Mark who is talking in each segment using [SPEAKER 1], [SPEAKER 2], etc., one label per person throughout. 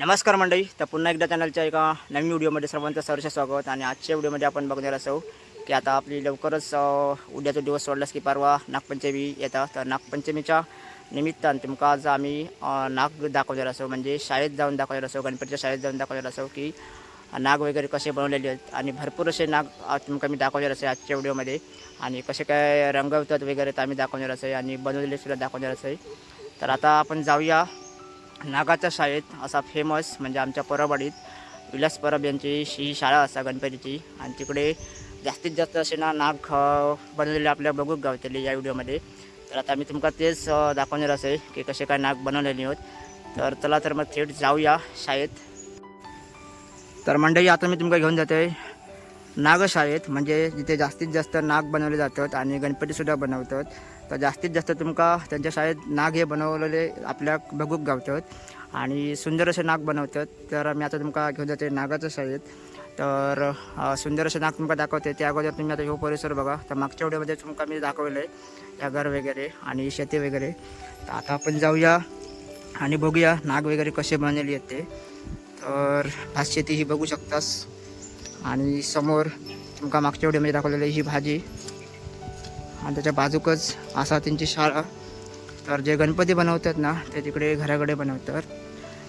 [SPEAKER 1] नमस्कार मंडळी तर पुन्हा एकदा चॅनलच्या एका नवीन व्हिडिओमध्ये सर्वांचं सहर्ष स्वागत आणि आजच्या व्हिडिओमध्ये आपण बघणार असो की आता आपली लवकरच उद्याचा दिवस सोडलास की परवा नागपंचमी येतात तर नागपंचमीच्या निमित्तान तुमका आज आम्ही नाग दाखवणार असो म्हणजे शाळेत जाऊन दाखवणार असो गणपतीच्या शाळेत जाऊन दाखवणार असो की नाग वगैरे कसे बनवलेले आहेत आणि भरपूर असे नाग तुमका मी दाखवणार असे आजच्या व्हिडिओमध्ये. आणि कसे काय रंगवतात वगैरे तर आम्ही दाखवणार असे आणि बनवलेले सुद्धा दाखवणार असे. तर आता आपण जाऊया नागाच्या शाळेत असा फेमस म्हणजे आमच्या परवाडीत विलास परब यांची ही शाळा असा गणपतीची. आणि तिकडे जास्तीत जास्त असे ना नाग बनवलेले आपल्या बघूक गावतले या व्हिडिओमध्ये. तर आता मी तुमका तेच दाखवणार असे की कसे काय नाग बनवलेले आहेत तर चला तर मग थेट जाऊया शाळेत. तर मंडळी आता मी तुमका घेऊन जाते. नागशाळेत म्हणजे जिथे जास्तीत जास्त नाग बनवले जातात आणि गणपतीसुद्धा बनवतात. तर जास्तीत जास्त तुमका त्यांच्या शाळेत नाग हे बनवलेले आपल्या बघूक गावतात आणि सुंदर असे नाग बनवतात. तर मी आता तुमका घेऊन जाते नागाच्या शाळेत. तर सुंदर असे नाग तुमका दाखवते. त्या अगोदर तुम्ही आता ह्यो परिसर बघा. तर मागच्या व्हिडिओमध्ये तुमका मी दाखवलं आहे या घर वगैरे आणि शेती वगैरे. तर आता आपण जाऊया आणि बघूया नाग वगैरे कसे बनलेले आहेत ते. तर भात शेती ही बघू शकतास. आणि समोर तुमका मागच्या व्हिडिओमध्ये दाखवलेली ही भाजी. आणि त्याच्या बाजूकच असा त्यांची शाळा. तर जे गणपती बनवतात ना ते तिकडे घराकडे बनवतात.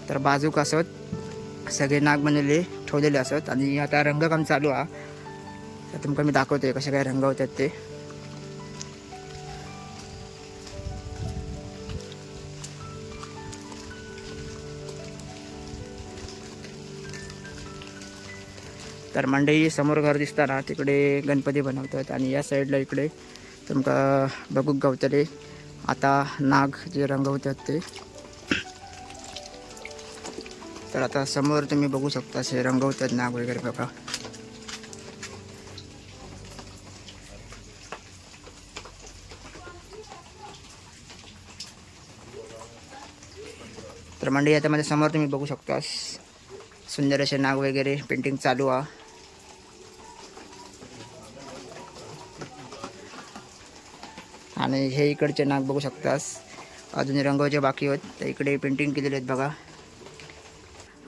[SPEAKER 1] तर बाजूक असत सगळे नाग बनवले ठेवलेले असत. आणि आता रंगकाम चालू आहे तर तुमका मी दाखवते कसे काय रंगवतात ते. तर मंडई समोर घर दिसताना तिकडे गणपती बनवतात. आणि या साईडला इकडे तुमका बघूक गावतले. आता नाग जे रंगवतात ते. तर आता समोर तुम्ही बघू शकता असे रंगवतात नाग वगैरे बघा. तर मंडळी आता माझ्यासमोर तुम्ही बघू शकता सुंदर असे नाग वगैरे पेंटिंग चालू आहे. आणि हे इकडचे नाग बघू शकतास. अजून रंगवायचे बाकी आहेत. तर इकडे पेंटिंग केलेले आहेत बघा.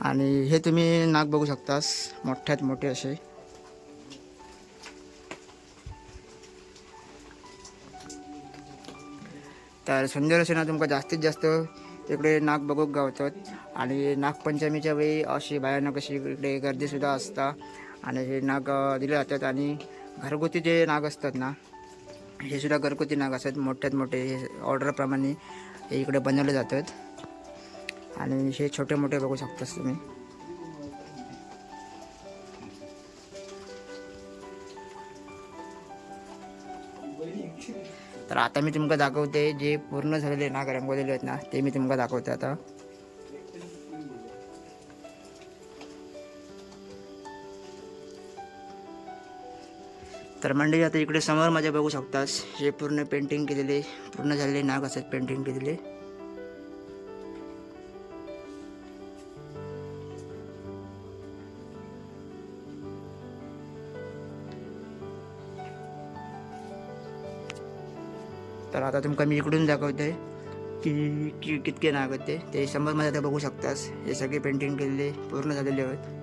[SPEAKER 1] आणि हे तुम्ही नाग बघू शकतास. मोठ्यात मोठे असे. तर सुंदर असे ना तुमका जास्तीत जास्त इकडे नाग बघूक गावतात. आणि नागपंचमीच्या वेळी अशी भयानक अशी इकडे गर्दीसुद्धा असता. आणि हे नाग दिले जातात. आणि घरगुती जे नाग असतात ना हे सुद्धा घरगुती नाग असतात मोठ्यात मोठे हे ऑर्डरप्रमाणे हे इकडे बनवले जातात. आणि हे छोटे मोठे बघू शकतास तुम्ही. तर आता मी तुमका दाखवते जे पूर्ण झालेले नाग रंगवलेले आहेत ना ते मी तुमका दाखवते आता. तर मंडळी आता इकडे समोर माझ्या बघू शकतास हे पूर्ण पेंटिंग केलेले पूर्ण झालेले नाग असतात पेंटिंग केलेले. तर आता तुमका मी इकडून दाखवते की की कितके नाग आहेत ते. ते समोर माझ्या आता बघू शकतास हे सगळे पेंटिंग केलेले पूर्ण झालेले आहेत.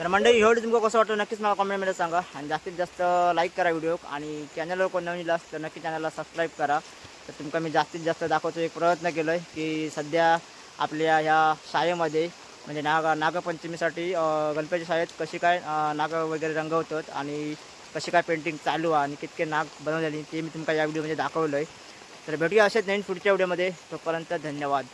[SPEAKER 1] तर मंडळी एवढं तुमका कसं वाटतं नक्कीच मला कॉमेंटमध्ये सांगा. आणि जास्तीत जास्त लाईक करा व्हिडिओ. आणि चॅनलवर कोण नवीन असतं तर नक्की चॅनलला सबस्क्राईब करा. तर तुमका मी जास्तीत जास्त दाखवतो एक प्रयत्न केलो आहे की सध्या आपल्या ह्या शाळेमध्ये म्हणजे नाग नागपंचमीसाठी गणपती शाळेत कशी काय नाग वगैरे रंगवतात आणि कशी काय पेंटिंग चालू आहे आणि कितके नाग बनवलेली ते मी तुमका या व्हिडिओमध्ये दाखवलं आहे तर भेटूया असेच नवीन पुढच्या व्हिडिओमध्ये. तोपर्यंत धन्यवाद.